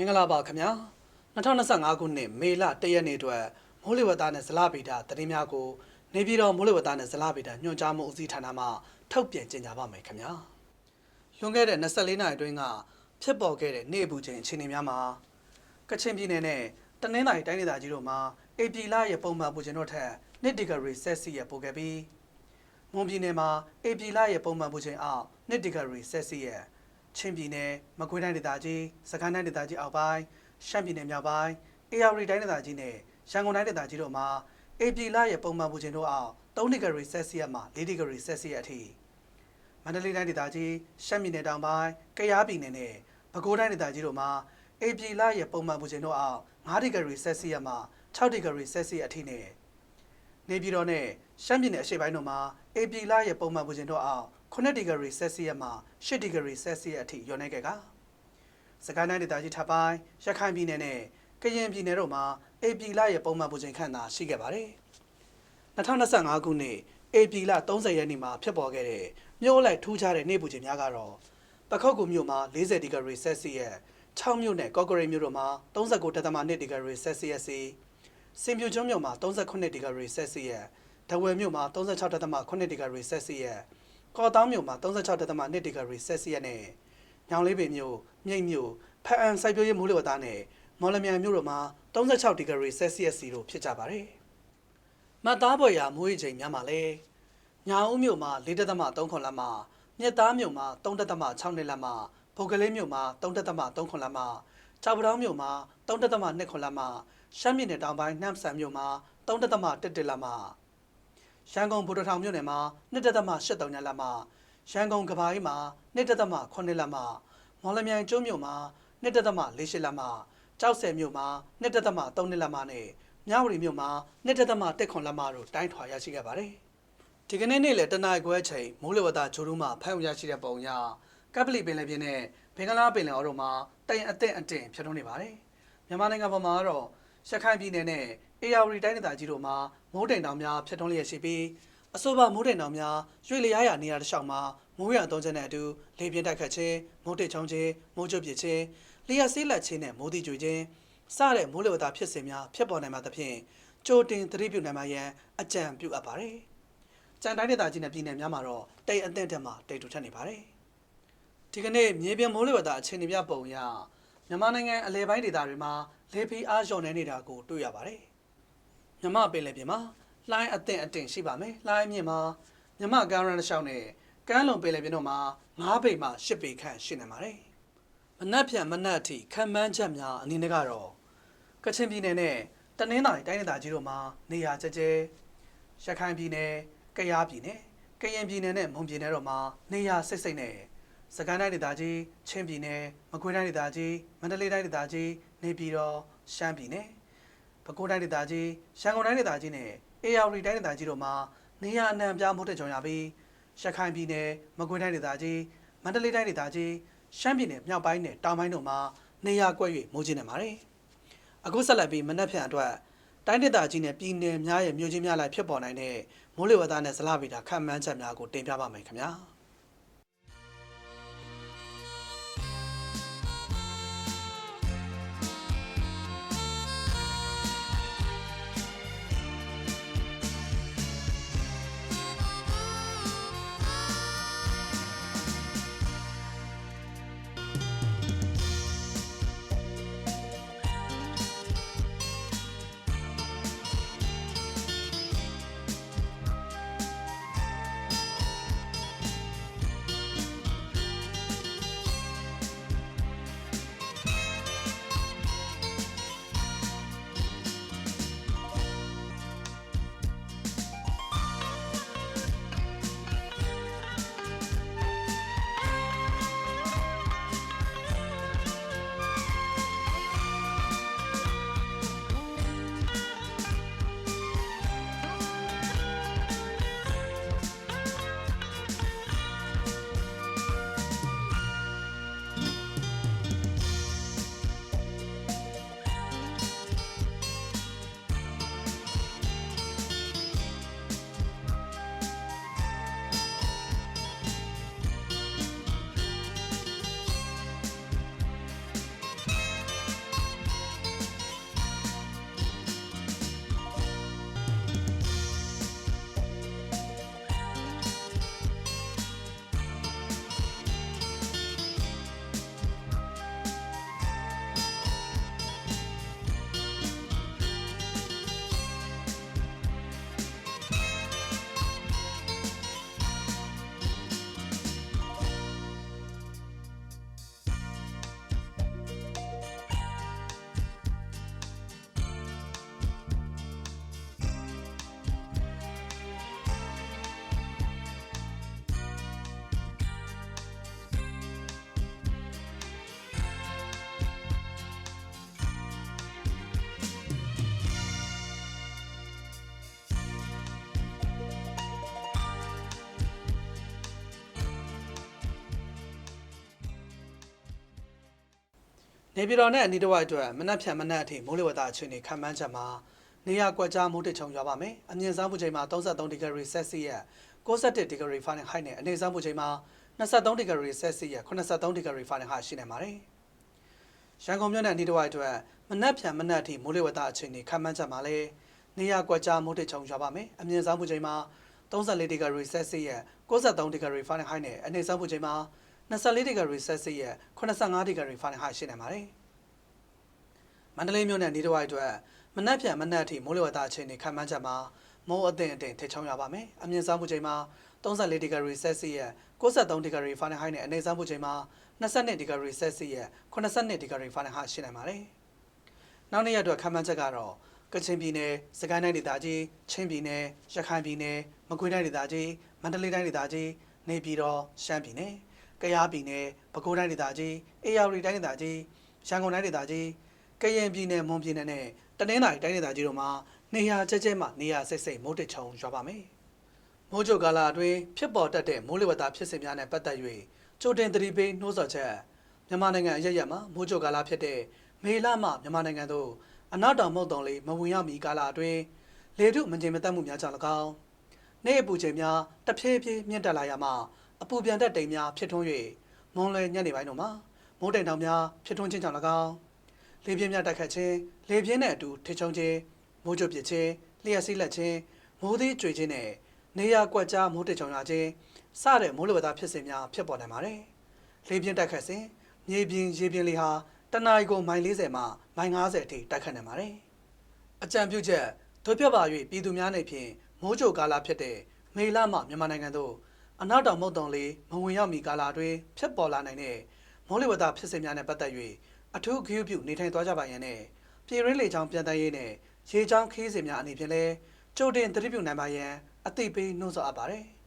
မင်္ဂလာပါခင်ဗျာ2025ခုနှစ်မေလ1ရက်နေ့အတွက်မိုးလေဝသနဲ့ဇလဗေဒသတင်းများကိုနေပြည်တော်မိုးလေဝသနဲ့ဇလဗေဒညွှန်ကြားမှုဦးစီးဌာနမှထုတ်ပြန်ကြေညာပါမယ်ခင်ဗျာလွန်ခဲ့တဲ့24နာရီအတွင်းကဖြစ်ပေါ်ခဲ့တဲ့နေ့အပူချိန်အခြေအနေများမှာကချင်ပြည်နယ်နဲ့တနင်္သာရီတိုင်းဒေသကြီးတို့မှာအေပီလရဲ့ပုံမှန်ပူချိန်တို့ထက်1ဒီဂရီဆယ်စီယပ်ပိုခဲ့ပြီးမွန်ပြည်နယ်မှာအေပီလရဲ့ပုံမှန်ပူချိန်အောက်1ဒီဂရီဆယ်စီယပ် ချင်းပြည်နယ်မကွေးတိုင်းဒေသကြီးစကိုင်းတိုင်းဒေသကြီးအောက်ပိုင်းရှမ်းပြည်နယ်မြောက်ပိုင်းအေရဝတီတိုင်းဒေသကြီးနဲ့ရန်ကုန်တိုင်းဒေသကြီးတို့မှာအေပြည်လရဲ့ပုံမှန်ပူချိန်တို့အောက်3ဒီဂရီဆယ်စီယပ်မှ4ဒီဂရီဆယ်စီယပ်အထိမန္တလေးတိုင်းဒေသကြီးရှမ်းပြည်နယ်တောင်ပိုင်းကယားပြည်နယ်နဲ့ပဲခူးတိုင်းဒေသကြီးတို့မှာအေပြည်လရဲ့ပုံမှန်ပူချိန်တို့အောက်5ဒီဂရီဆယ်စီယပ်မှ6ဒီဂရီဆယ်စီယပ်အထိနဲ့နေပြည်တော်နဲ့ရှမ်းပြည်နယ်အရှေ့ပိုင်းတို့မှာအေပီလာရဲ့ပုံမှန်ပူချိန်တို့အောက် 9ဒီဂရီဆယ်စီယပ်မှ10ဒီဂရီဆယ်စီယပ်အထိလျော်နေခဲ့ကစကိုင်းတိုင်းဒေသကြီးထပ်ပိုင်းရခိုင်ပြည်နယ်နဲ့ကရင်ပြည်နယ်တို့မှာအေပီလာရဲ့ပုံမှန်ပူချိန်ခန့်သာရှိခဲ့ပါတယ်2025ခုနှစ်အေပီလာ30ရက်နေ့မှာဖြစ်ပေါ်ခဲ့တဲ့မြို့အလိုက်ထူးခြားတဲ့နေ့ပူချိန်များကတော့ပခုတ်ကူမြို့မှာ40ဒီဂရီဆယ်စီယပ်6မြို့နဲ့ကော့ကရိတ်မြို့တို့မှာ39.2ဒီဂရီဆယ်စီယပ်စီစင်ပြူကျွန်းမြို့မှာ38ဒီဂရီဆယ်စီယပ်ဒဝယ်မြို့မှာ36.8ဒီဂရီဆယ်စီယပ် ကော်တောင်းမြို့မှာ36.2ဒီဂရီဆယ်စီယပ်နဲ့ညောင်လေးပင်မြို့မြိတ်မြို့ဖအံစိုက်ပျိုးရေးမိုးလေဝသနဲ့မော်လမြိုင်မြို့တို့မှာ36ဒီဂရီဆယ်စီယပ်စီတို့ဖြစ်ကြပါတယ်။မတ်သားပေါ်ရာမိုးရေချိန်များမှာလဲညာဦးမြို့မှာ4.3ခွန်လက်မှာမြက်သားမြို့မှာ3.6နှစ်လက်မှာဗုတ်ကလေးမြို့မှာ3.3ခွန်လက်မှာကြောက်ပတောင်းမြို့မှာ3.2ခွန်လက်မှာရှမ်းပြည်နယ်တောင်ပိုင်းနှမ်းဆန်မြို့မှာ3.1လက်မှာ ရန်ကုန်ဗိုလ်တထောင်မြို့နယ်မှာ2.83လက်မှာရန်ကုန်ကဘာကြီးမှာ2.8လက်မှာမော်လမြိုင်ကျွန်းမြို့မှာ2.48လက်မှာကြောက်ဆယ်မြို့မှာ2.3လက်မှာနဲ့မြဝတီမြို့မှာ2.1ခွန်လက်မှာတို့တိုင်းထွာရရှိခဲ့ပါတယ်။ဒီကနေ့နေ့လယ်တနာရီခွဲအချိန်မိုးလေဝသဂျိုးတို့မှဖမ်းဝရရှိတဲ့ပုံအရကပလီပင်လယ်ပြင်နဲ့ဘင်္ဂလားပင်လယ်အော်တို့မှာတိုင်အသင့်အတင်ဖြစ်ထွန်းနေပါတယ်။မြန်မာနိုင်ငံပေါ်မှာကတော့ရခိုင်ပြည်နယ်နဲ့ အေရဝတီတိုင်းဒေသကြီးတို့မှာမိုးတိမ်တောင်များဖြစ်ထွန်းလျက်ရှိပြီးအဆိုပါမိုးတိမ်တောင်များရွှေလျားရနေရာတစ်လျှောက်မှာမိုးရအုံချက်နဲ့အတူလေပြင်းတိုက်ခတ်ခြင်းမိုးတိတ်ချုံခြင်းမိုးကြုပ်ပြစ်ခြင်းလျှက်ဆေးလက်ခြင်းနဲ့မိုးတိကျွေခြင်းစတဲ့မိုးလေဝသဖြစ်စဉ်များဖြစ်ပေါ်နိုင်မှာသဖြင့်ကြိုတင်သတိပြုနိုင်မှာရန်အကြံပြုအပ်ပါတယ်။ကြံတိုင်းဒေသကြီးနဲ့ပြည်နယ်များမှာတော့တိတ်အသင့်တက်မှာတိတ်တူထက်နေပါတယ်။ဒီကနေ့မြေပြင်မိုးလေဝသအခြေအနေပြပုံအရမြန်မာနိုင်ငံအလဲပိုင်းဒေသတွေမှာလေဖိအားလျော့နေနေတာကိုတွေ့ရပါတယ်။ မြမပင်လယ်ပြင်မှာလှိုင်းအသင့်အတင်ရှိပါမယ်။လှိုင်းမြင့်မှာမြမကမ်းရန်တစ်လျှောက်နဲ့ကမ်းလွန်ပင်လယ်ပြင်တို့မှာ9ပေမှ10ပေခန့်ရှိနေပါတယ်။မနက်ဖြန်မနက်အထိခံမှန်းချက်များအနေနဲ့ကတော့ကချင်ပြည်နယ်နဲ့တနင်္သာရီတိုင်းဒေသကြီးတို့မှာနေရာကျကျရခိုင်ပြည်နယ်ကယားပြည်နယ်ကရင်ပြည်နယ်နဲ့မွန်ပြည်နယ်တို့မှာနေရာစိတ်စိတ်နဲ့စကိုင်းတိုင်းဒေသကြီးချင်းပြည်နယ်မကွေးတိုင်းဒေသကြီးမန္တလေးတိုင်းဒေသကြီးနေပြည်တော်ရှမ်းပြည်နယ် ပဲခူးတိုင်းဒေသကြီးရန်ကုန်တိုင်းဒေသကြီးနဲ့အေရဝတီတိုင်းဒေသကြီးတို့မှာနေရာအနှံ့ပြားမှုတဲ့ကြုံရပြီးရခိုင်ပြည်နယ်မကွေးတိုင်းဒေသကြီးမန္တလေးတိုင်းဒေသကြီးရှမ်းပြည်နယ်မြောက်ပိုင်းနဲ့တောင်ပိုင်းတို့မှာနေရာကွက်၍မိုးကြီးနေပါတယ်အခုဆက်လက်ပြီးမနက်ဖြန်အတွက်တိုင်းဒေသကြီးနဲ့ပြည်နယ်များရဲ့မြို့ချင်းများလိုက်ဖြစ်ပေါ်နိုင်တဲ့မိုးလေဝသနဲ့ဇလဗေဒခန့်မှန်းချက်များကိုတင်ပြပါမယ်ခင်ဗျာ။ နေပြည်တော်နဲ့အနီးတစ်ဝိုက်အတွက်မနက်ဖြန်မနက်အထိမိုးလေဝသအခြေအနေခန့်မှန်းချက်မှာနေရာကွက်ကြားမိုးတစ်ချုံရွာပါမယ်။အမြင့်ဆုံးပူချိန်မှာ33ဒီဂရီဆယ်စီယပ်61ဒီဂရီဖာရင်ဟိုက်နဲ့အနည်းဆုံးပူချိန်မှာ23ဒီဂရီဆယ်စီယပ်83ဒီဂရီဖာရင်ဟိုက်ရှိနေပါတယ်။ရန်ကုန်မြို့နဲ့အနီးတစ်ဝိုက်အတွက်မနက်ဖြန်မနက်အထိမိုးလေဝသအခြေအနေခန့်မှန်းချက်မှာလည်းနေရာကွက်ကြားမိုးတစ်ချုံရွာပါမယ်။အမြင့်ဆုံးပူချိန်မှာ34ဒီဂရီဆယ်စီယပ်63ဒီဂရီဖာရင်ဟိုက်နဲ့အနည်းဆုံးပူချိန်မှာ 24ဒီဂရီဆယ်စီယပ်85ဒီဂရီဖာရင်ဟိုက်ရှိနေပါတယ်။မန္တလေးမြို့နယ်နေတစ်ဝိုက်အတွက်မနက်ဖြန်မနက်အထိမိုးလေဝသအခြေအနေခန့်မှန်းချက်မှာမိုးအသင့်အတင်ထိချုံရပါမယ်။အမြင့်ဆုံးပူချိန်မှာ34ဒီဂရီဆယ်စီယပ်63ဒီဂရီဖာရင်ဟိုက်နဲ့အနည်းဆုံးပူချိန်မှာ22ဒီဂရီဆယ်စီယပ်82ဒီဂရီဖာရင်ဟိုက်ရှိနိုင်ပါတယ်။နောက်နေ့ရက်အတွက်ခန့်မှန်းချက်ကတော့ကချင်ပြည်နယ်၊စကိုင်းတိုင်းဒေသကြီး၊ချင်းပြည်နယ်၊ရခိုင်ပြည်နယ်၊မကွေးတိုင်းဒေသကြီး၊မန္တလေးတိုင်းဒေသကြီး၊နေပြည်တော်၊ရှမ်းပြည်နယ်၊ ကယားပြည်နယ်၊ပဲခူးတိုင်းဒေသကြီး၊အေရဝတီတိုင်းဒေသကြီး၊ရန်ကုန်တိုင်းဒေသကြီး၊ကရင်ပြည်နယ်မွန်ပြည်နယ်နဲ့တနင်္သာရီတိုင်းဒေသကြီးတို့မှာနေရာကျဲကျဲမှနေရာစိတ်စိတ်မိုးတစ်ချုံရွာပါမယ်။မိုးကြိုကာလအတွင်းဖြစ်ပေါ်တတ်တဲ့မိုးလေဝသဖြစ်စဉ်များနဲ့ပတ်သက်၍ကြိုတင်သတိပေးနှိုးဆော်ချက်မြန်မာနိုင်ငံအရရက်မှာမိုးကြိုကာလဖြစ်တဲ့မေလမှမြန်မာနိုင်ငံသို့အနောက်တောင်မုတ်တုံလေးမဝင်ရောက်မီကာလအတွင်းလေထုမငြိမ်မသက်မှုများကြောင့်၎င်းနေ့အပူချိန်များတဖြည်းဖြည်းမြင့်တက်လာရမှ အပူပြန်တက်တိမ်များဖြစ်ထွန်း၍မွန်လွယ်ညနေပိုင်းတို့မှာမိုးတိမ်တောင်များဖြစ်ထွန်းခြင်းကြောင့်၎င်းလေပြင်းများတိုက်ခတ်ခြင်းလေပြင်းနဲ့အတူထိချုံခြင်းမိုးကြိုပစ်ခြင်းလျှက်စီးလက်ခြင်းမိုးသေးကြွေခြင်းနဲ့နေရာကွက်ကြားမိုးတချုံရခြင်းစတဲ့မိုးလေဝသဖြစ်စဉ်များဖြစ်ပေါ်နိုင်ပါတယ်။လေပြင်းတိုက်ခတ်စဉ်မြေပြင်ရေပြင်လေဟာတနအီကိုမိုင်40မှမိုင်50အထိတိုက်ခတ်နိုင်ပါတယ်။အကြံပြုချက်တို့ပြပါ၍ပြည်သူများနေဖြင့်မိုးကြိုကာလဖြစ်တဲ့မေလမှမြန်မာနိုင်ငံသို့ အနောက်တောင်မုတ်တုံလေးမဝင်ရောက်မီကာလအတွင်းဖြစ်ပေါ်လာနိုင်တဲ့မိုးလေဝသဖြစ်စဉ်များနဲ့ပတ်သက်၍အထူးဂရုပြုနေထိုင်သွားကြပါရန်နဲ့ပြည်ရင်းလေချောင်းပြန်တန်းရေးနဲ့ရေချောင်းခီးစဉ်များအနေဖြင့်လည်းကြိုတင်သတိပြုနိုင်ပါရန်အသိပေးနှိုးဆော်အပ်ပါတယ်။